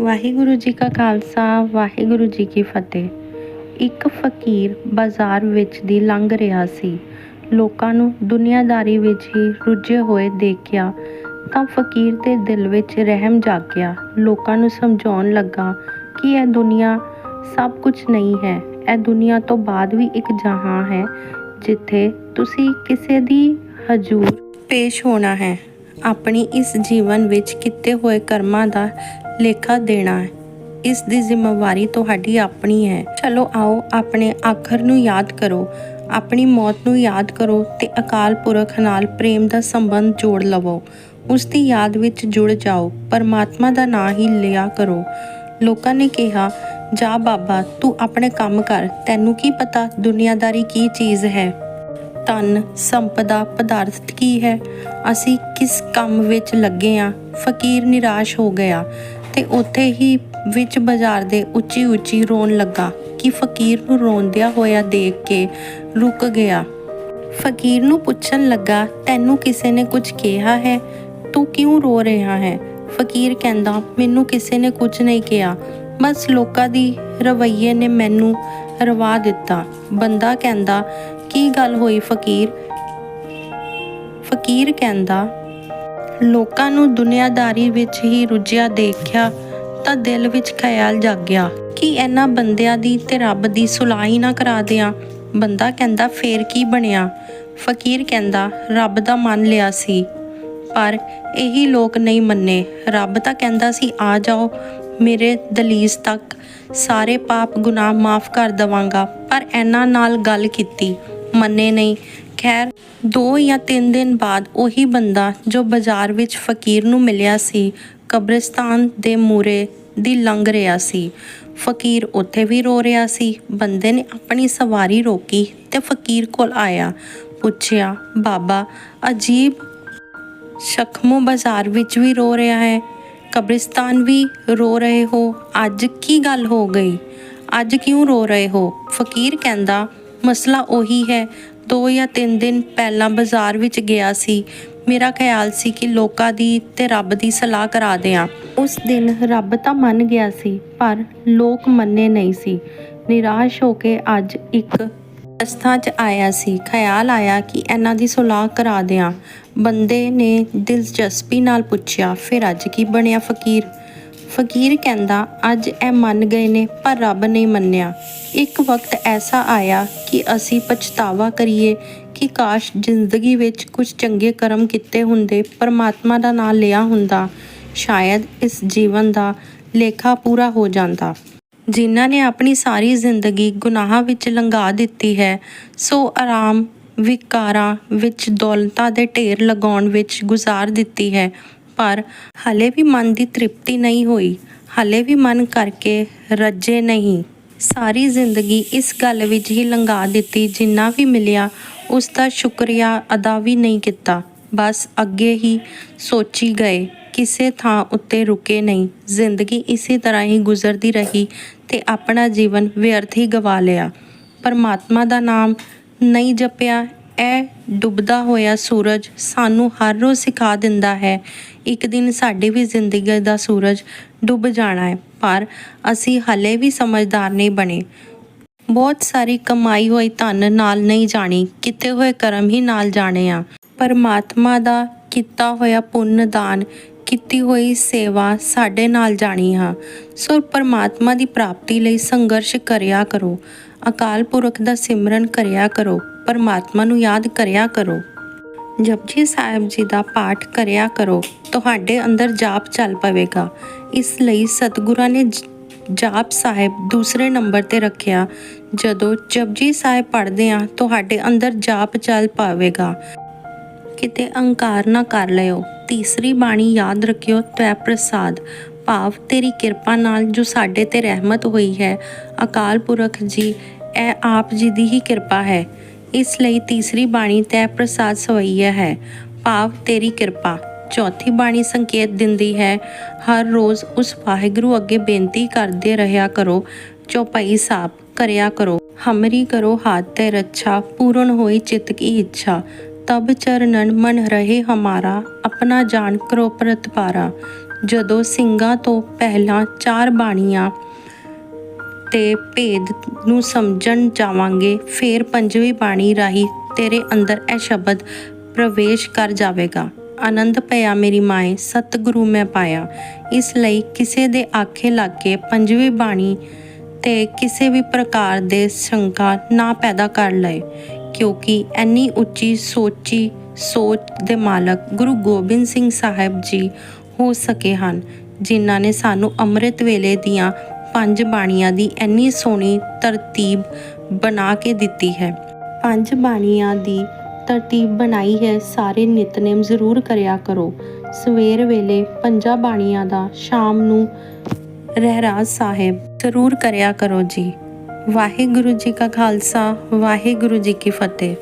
ਵਾਹਿਗੁਰੂ ਜੀ ਕਾ ਖਾਲਸਾ, ਵਾਹਿਗੁਰੂ ਜੀ ਕੀ ਫਤਿਹ। ਇੱਕ ਫਕੀਰ ਬਾਜ਼ਾਰ ਵਿੱਚ ਦੀ ਲੰਘ ਰਿਹਾ ਸੀ। ਲੋਕਾਂ ਨੂੰ ਦੁਨੀਆਦਾਰੀ ਵਿੱਚ ਹੀ ਰੁੱਝੇ ਹੋਏ ਦੇਖਿਆ ਤਾਂ ਫਕੀਰ ਦੇ ਦਿਲ ਵਿੱਚ ਰਹਿਮ ਜਾਗਿਆ। ਲੋਕਾਂ ਨੂੰ ਸਮਝਾਉਣ ਲੱਗਾ ਕਿ ਇਹ ਦੁਨੀਆ ਸਭ ਕੁਝ ਨਹੀਂ ਹੈ। ਇਹ ਦੁਨੀਆ ਤੋਂ ਬਾਅਦ ਵੀ ਇੱਕ ਜਹਾਂ ਹੈ, ਜਿੱਥੇ ਤੁਸੀਂ ਕਿਸੇ ਦੀ ਹਜ਼ੂਰ ਪੇਸ਼ ਹੋਣਾ ਹੈ। ਆਪਣੀ ਇਸ ਜੀਵਨ ਵਿੱਚ ਕੀਤੇ ਹੋਏ ਕਰਮਾਂ ਦਾ ਲੇਖਾ ਦੇਣਾ ਹੈ। ਇਸ ਦੀ ਜ਼ਿੰਮੇਵਾਰੀ ਤੁਹਾਡੀ ਆਪਣੀ ਹੈ। ਚਲੋ ਆਓ, ਆਪਣੇ ਆਖਰ ਨੂੰ ਯਾਦ ਕਰੋ। ਆਪਣੀ ਮੌਤ ਨੂੰ ਯਾਦ ਕਰੋ ਤੇ ਅਕਾਲ ਪੁਰਖ ਨਾਲ ਪ੍ਰੇਮ ਦਾ ਸੰਬੰਧ ਜੋੜ ਲਵੋ। ਉਸ ਦੀ ਯਾਦ ਵਿੱਚ ਜੁੜ ਜਾਓ। ਪਰਮਾਤਮਾ ਦਾ ਨਾਮ ਹੀ ਲਿਆ ਕਰੋ। ਲੋਕਾਂ ਨੇ ਕਿਹਾ, ਜਾ ਬਾਬਾ, ਤੂੰ ਆਪਣੇ ਕੰਮ ਕਰ। ਤੈਨੂੰ ਕੀ ਪਤਾ ਦੁਨੀਆਦਾਰੀ ਕੀ ਚੀਜ਼ ਹੈ? ਧਨ, ਸੰਪਦਾ, ਪਦਾਰਥ ਕੀ ਹੈ? ਅਸੀਂ ਕਿਸ ਕੰਮ ਵਿੱਚ ਲੱਗੇ ਆ? ਫਕੀਰ ਨਿਰਾਸ਼ ਹੋ ਗਿਆ। ਤੇ ਉੱਥੇ ਹੀ ਵਿੱਚ ਬਾਜ਼ਾਰ ਦੇ ਉੱਚੀ ਉੱਚੀ ਰੋਣ ਲੱਗਾ ਕਿ ਫਕੀਰ ਨੂੰ ਰੋਂਦਿਆਂ ਹੋਇਆ ਦੇਖ ਕੇ ਰੁਕ ਗਿਆ। ਫਕੀਰ ਨੂੰ ਪੁੱਛਣ ਲੱਗਾ, ਤੈਨੂੰ ਕਿਸੇ ਨੇ ਕੁਝ ਕਿਹਾ ਹੈ? ਤੂੰ ਕਿਉਂ ਰੋ ਰਿਹਾ ਹੈ? ਫਕੀਰ ਕਹਿੰਦਾ, ਮੈਨੂੰ ਕਿਸੇ ਨੇ ਕੁਝ ਨਹੀਂ ਕਿਹਾ। ਬਸ ਲੋਕਾਂ ਦੀ ਰਵਈਏ ਨੇ ਮੈਨੂੰ ਰਵਾ ਦਿੱਤਾ। ਬੰਦਾ ਕਹਿੰਦਾ, ਕੀ ਗੱਲ ਹੋਈ ਫਕੀਰ? ਫਕੀਰ ਕਹਿੰਦਾ ਲੋਕਾਂ ਨੂੰ ਦੁਨੀਆਦਾਰੀ ਵਿੱਚ ਹੀ ਰੁੱਝਿਆ ਦੇਖਿਆ ਤਾਂ ਦਿਲ ਵਿੱਚ ਖਿਆਲ ਜਾਗਿਆ ਕਿ ਇਹਨਾਂ ਬੰਦਿਆਂ ਦੀ ਤੇ ਰੱਬ ਦੀ ਸੁਲਾਹੀ ਨਾ ਕਰਾ ਦਿਆਂ। ਬੰਦਾ ਕਹਿੰਦਾ, ਫੇਰ ਕੀ ਬਣਿਆ? ਫਕੀਰ ਕਹਿੰਦਾ, ਰੱਬ ਦਾ ਮੰਨ ਲਿਆ ਸੀ। ਪਰ ਇਹੀ ਲੋਕ ਨਹੀਂ ਮੰਨੇ। ਰੱਬ ਤਾਂ ਕਹਿੰਦਾ ਸੀ, ਆ ਜਾਓ, ਮੇਰੇ ਦਲੀਸ ਤੱਕ ਸਾਰੇ ਪਾਪ ਗੁਨਾਹ ਮਾਫ ਕਰ ਦਵਾਂਗਾ। ਪਰ ਇਹਨਾਂ ਨਾਲ ਗੱਲ ਕੀਤੀ। ਮੰਨੇ ਨਹੀਂ। ਖੈਰ ਦੋ ਜਾਂ ਤਿੰਨ ਦਿਨ ਬਾਅਦ ਉਹੀ ਬੰਦਾ ਜੋ ਬਾਜ਼ਾਰ ਵਿੱਚ ਫਕੀਰ ਨੂੰ ਮਿਲਿਆ ਸੀ, ਕਬਰਿਸਤਾਨ ਦੇ ਮੂਰੇ ਦੀ ਲੰਘ ਰਿਹਾ ਸੀ। ਫਕੀਰ ਉੱਥੇ ਵੀ ਰੋ ਰਿਹਾ ਸੀ। ਬੰਦੇ ਨੇ ਆਪਣੀ ਸਵਾਰੀ ਰੋਕੀ ਤੇ ਫਕੀਰ ਕੋਲ ਆਇਆ, ਪੁੱਛਿਆ, ਬਾਬਾ, ਅਜੀਬ ਸ਼ਖਮੋ ਬਾਜ਼ਾਰ ਵਿੱਚ ਵੀ ਰੋ ਰਿਹਾ ਹੈ? ਕਬਰਿਸਤਾਨ ਵੀ ਰੋ ਰਹੇ ਹੋ? ਅੱਜ ਕੀ ਗੱਲ ਹੋ ਗਈ? ਅੱਜ ਕਿਉਂ ਰੋ ਰਹੇ ਹੋ? ਫਕੀਰ ਕਹਿੰਦਾ, ਮਸਲਾ ਉਹੀ ਹੈ ਦੋ ਜਾਂ ਤਿੰਨ ਦਿਨ ਪਹਿਲਾਂ ਬਾਜ਼ਾਰ ਵਿੱਚ ਗਿਆ ਸੀ। ਮੇਰਾ ਖਿਆਲ ਸੀ ਕਿ ਲੋਕਾਂ ਦੀ ਤੇ ਰੱਬ ਦੀ ਸਲਾਹ ਕਰਾ ਦਿਆਂ। ਉਸ ਦਿਨ ਰੱਬ ਤਾਂ ਮੰਨ ਗਿਆ ਸੀ, ਪਰ ਲੋਕ ਮੰਨੇ ਨਹੀਂ ਸੀ। ਨਿਰਾਸ਼ ਹੋ ਕੇ ਅੱਜ ਇੱਕ ਅਸਥਾ 'ਚ ਆਇਆ ਸੀ। ਖਿਆਲ ਆਇਆ ਕਿ ਇਹਨਾਂ ਦੀ ਸੁਲਾਹ ਕਰਾ ਦਿਆਂ। ਬੰਦੇ ਨੇ ਦਿਲਚਸਪੀ ਨਾਲ ਪੁੱਛਿਆ, ਫਿਰ ਅੱਜ ਕੀ ਬਣਿਆ ਫਕੀਰ? ਫਕੀਰ ਕਹਿੰਦਾ, ਅੱਜ ਇਹ ਮੰਨ ਗਏ ਨੇ, ਪਰ ਰੱਬ ਨਹੀਂ ਮੰਨਿਆ। ਇੱਕ ਵਕਤ ਐਸਾ ਆਇਆ ਕਿ ਅਸੀਂ ਪਛਤਾਵਾ ਕਰੀਏ ਕਿ ਕਾਸ਼ ਜ਼ਿੰਦਗੀ ਵਿੱਚ ਕੁਝ ਚੰਗੇ ਕਰਮ ਕੀਤੇ ਹੁੰਦੇ, ਪਰਮਾਤਮਾ ਦਾ ਨਾਮ ਲਿਆ ਹੁੰਦਾ, ਸ਼ਾਇਦ ਇਸ ਜੀਵਨ ਦਾ ਲੇਖਾ ਪੂਰਾ ਹੋ ਜਾਂਦਾ। ਜਿਨ੍ਹਾਂ ਨੇ ਆਪਣੀ ਸਾਰੀ ਜ਼ਿੰਦਗੀ ਗੁਨਾਹਾਂ ਵਿੱਚ ਲੰਘਾ ਦਿੱਤੀ ਹੈ, ਸੋ ਆਰਾਮ, ਵਿਕਾਰਾਂ ਵਿੱਚ ਦੌਲਤਾਂ ਦੇ ਢੇਰ ਲਗਾਉਣ ਵਿੱਚ ਗੁਜ਼ਾਰ ਦਿੱਤੀ ਹੈ। ਪਰ ਹਲੇ ਵੀ ਮਨ ਦੀ ਤ੍ਰਿਪਤੀ ਨਹੀਂ ਹੋਈ। ਹਲੇ ਵੀ ਮਨ ਕਰਕੇ ਰੱਜੇ ਨਹੀਂ। ਸਾਰੀ ਜ਼ਿੰਦਗੀ ਇਸ ਗੱਲ ਵਿੱਚ ਹੀ ਲੰਘਾ ਦਿੱਤੀ ਜਿੰਨਾ ਵੀ ਮਿਲਿਆ, ਉਸ ਦਾ ਸ਼ੁਕਰੀਆ ਅਦਾ ਵੀ ਨਹੀਂ ਕੀਤਾ। ਬਸ ਅੱਗੇ ਹੀ ਸੋਚੀ ਗਏ, ਕਿਸੇ ਥਾਂ ਉੱਤੇ ਰੁਕੇ ਨਹੀਂ। ਜ਼ਿੰਦਗੀ ਇਸੇ ਤਰ੍ਹਾਂ ਹੀ ਗੁਜ਼ਰਦੀ ਰਹੀ ਤੇ ਆਪਣਾ ਜੀਵਨ ਵਿਅਰਥ ਹੀ ਗਵਾ ਲਿਆ। ਪਰਮਾਤਮਾ ਦਾ ਨਾਮ ਨਹੀਂ ਜਪਿਆ ਇਹ ਡੁੱਬਦਾ ਹੋਇਆ ਸੂਰਜ ਸਾਨੂੰ ਹਰ ਰੋਜ਼ ਸਿਖਾ ਦਿੰਦਾ ਹੈ, ਇੱਕ ਦਿਨ ਸਾਡੀ ਵੀ ਜ਼ਿੰਦਗੀ ਦਾ ਸੂਰਜ ਡੁੱਬ ਜਾਣਾ ਹੈ, ਪਰ ਅਸੀਂ ਹਲੇ ਵੀ ਸਮਝਦਾਰ ਨਹੀਂ ਬਣੇ। ਬਹੁਤ ਸਾਰੀ ਕਮਾਈ ਹੋਈ ਧਨ ਨਾਲ ਨਹੀਂ ਜਾਣੀ, ਕਿਤੇ ਹੋਏ ਕਰਮ ਹੀ ਨਾਲ ਜਾਣੇ ਆ। ਪਰਮਾਤਮਾ ਦਾ ਕੀਤਾ ਹੋਇਆ ਪੁੰਨ ਦਾਨ, ਕੀਤੀ ਹੋਈ ਸੇਵਾ ਸਾਡੇ ਨਾਲ ਜਾਣੀ ਹਾਂ ਸੋ ਪਰਮਾਤਮਾ ਦੀ ਪ੍ਰਾਪਤੀ ਲਈ ਸੰਘਰਸ਼ ਕਰਿਆ ਕਰੋ, ਅਕਾਲ ਪੁਰਖ ਦਾ ਸਿਮਰਨ ਕਰਿਆ ਕਰੋ। ਪਰਮਾਤਮਾ ਨੂੰ ਯਾਦ ਕਰਿਆ ਕਰੋ। ਜਪਜੀ ਸਾਹਿਬ ਜੀ ਦਾ ਪਾਠ ਕਰਿਆ ਕਰੋ। ਤੁਹਾਡੇ ਅੰਦਰ ਜਾਪ ਚੱਲ ਪਵੇਗਾ। ਇਸ ਲਈ ਸਤਿਗੁਰਾਂ ਨੇ ਜਾਪ ਸਾਹਿਬ ਦੂਸਰੇ ਨੰਬਰ ਤੇ ਰੱਖਿਆ। ਜਦੋਂ ਜਪਜੀ ਸਾਹਿਬ ਪੜ੍ਹਦੇ ਆ, ਤੁਹਾਡੇ ਅੰਦਰ ਜਾਪ ਚੱਲ ਪਾਵੇਗਾ। ਕਿਤੇ ਅਹੰਕਾਰ ਨਾ ਕਰ ਲਿਓ। ਤੀਸਰੀ ਬਾਣੀ ਯਾਦ ਰੱਖਿਓ, ਤੈ ਪ੍ਰਸਾਦ। ਭਾਵ ਤੇਰੀ ਕਿਰਪਾ ਨਾਲ ਜੋ ਸਾਡੇ ਤੇ ਰਹਿਮਤ ਹੋਈ ਹੈ। ਅਕਾਲ ਪੁਰਖ ਜੀ, ਇਹ ਆਪ ਜੀ ਦੀ ਹੀ ਕਿਰਪਾ ਹੈ। ਇਸ ਲਈ ਤੀਸਰੀ ਬਾਣੀ ਤੈ ਪ੍ਰਸਾਦ ਸਵਈਆ ਹੈ। ਭਾਵ, ਤੇਰੀ ਕਿਰਪਾ। ਚੌਥੀ ਬਾਣੀ ਸੰਕੇਤ ਦਿੰਦੀ ਹੈ, ਹਰ ਰੋਜ਼ ਉਸ ਵਾਹਿਗੁਰੂ ਅੱਗੇ ਬੇਨਤੀ ਕਰਦੇ ਰਹਿਆ ਕਰੋ। ਚੌਪਈ ਸਾਹਿਬ ਕਰਿਆ ਕਰੋ। ਹਮਰੀ ਕਰੋ ਹਾਥ ਤੇ ਰੱਛਾ, ਪੂਰਨ ਹੋਈ ਚਿਤ ਕੀ ਇੱਛਾ। ਤਬ ਚਰਨਨ ਮਨ ਰਹੇ ਹਮਾਰਾ, ਆਪਣਾ ਜਾਣ ਕਰੋ ਪ੍ਰਤਪਾਰਾ। ਜਦੋਂ ਸਿੰਘਾਂ ਤੋਂ ਪਹਿਲਾਂ ਚਾਰ ਬਾਣੀਆਂ ਤੇ ਭੇਦ ਨੂੰ ਸਮਝਣ ਜਾਵਾਂਗੇ, ਫਿਰ ਪੰਜਵੀਂ ਬਾਣੀ ਰਾਹੀਂ ਤੇਰੇ ਅੰਦਰ ਇਹ ਸ਼ਬਦ ਪ੍ਰਵੇਸ਼ ਕਰ ਜਾਵੇਗਾ। ਆਨੰਦ ਪਿਆ ਮੇਰੀ ਮਾਏ, ਸਤਿਗੁਰੂ ਮੈਂ ਪਾਇਆ। ਇਸ ਲਈ ਕਿਸੇ ਦੇ ਆਖੇ ਲੱਗ ਕੇ ਪੰਜਵੀਂ ਬਾਣੀ ਤੇ ਕਿਸੇ ਵੀ ਪ੍ਰਕਾਰ ਦੇ ਸ਼ੰਕਾ ਨਾ ਪੈਦਾ ਕਰ ਲਏ, ਕਿਉਂਕਿ ਐਨੀ ਉੱਚੀ ਸੋਚੀ ਸੋਚ ਦੇ ਮਾਲਕ ਗੁਰੂ ਗੋਬਿੰਦ ਸਿੰਘ ਸਾਹਿਬ ਜੀ ਹੋ ਸਕੇ ਹਨ, ਜਿਨ੍ਹਾਂ ਨੇ ਸਾਨੂੰ ਅੰਮ੍ਰਿਤ ਵੇਲੇ ਦੀਆਂ ਪੰਜ ਬਾਣੀਆਂ ਦੀ ਇੰਨੀ ਸੋਹਣੀ ਤਰਤੀਬ ਬਣਾ ਕੇ ਦਿੱਤੀ ਹੈ। ਪੰਜ ਬਾਣੀਆਂ ਦੀ ਤਰਤੀਬ ਬਣਾਈ ਹੈ, ਸਾਰੇ ਨਿਤਨੇਮ ਜ਼ਰੂਰ ਕਰਿਆ ਕਰੋ। ਸਵੇਰ ਵੇਲੇ ਪੰਜਾਂ ਬਾਣੀਆਂ ਦਾ ਸ਼ਾਮ ਨੂੰ ਰਹਿਰਾਜ ਸਾਹਿਬ ਜ਼ਰੂਰ ਕਰਿਆ ਕਰੋ ਜੀ। ਵਾਹਿਗੁਰੂ ਜੀ ਕਾ ਖਾਲਸਾ, ਵਾਹਿਗੁਰੂ ਜੀ ਕੀ ਫਤਿਹ।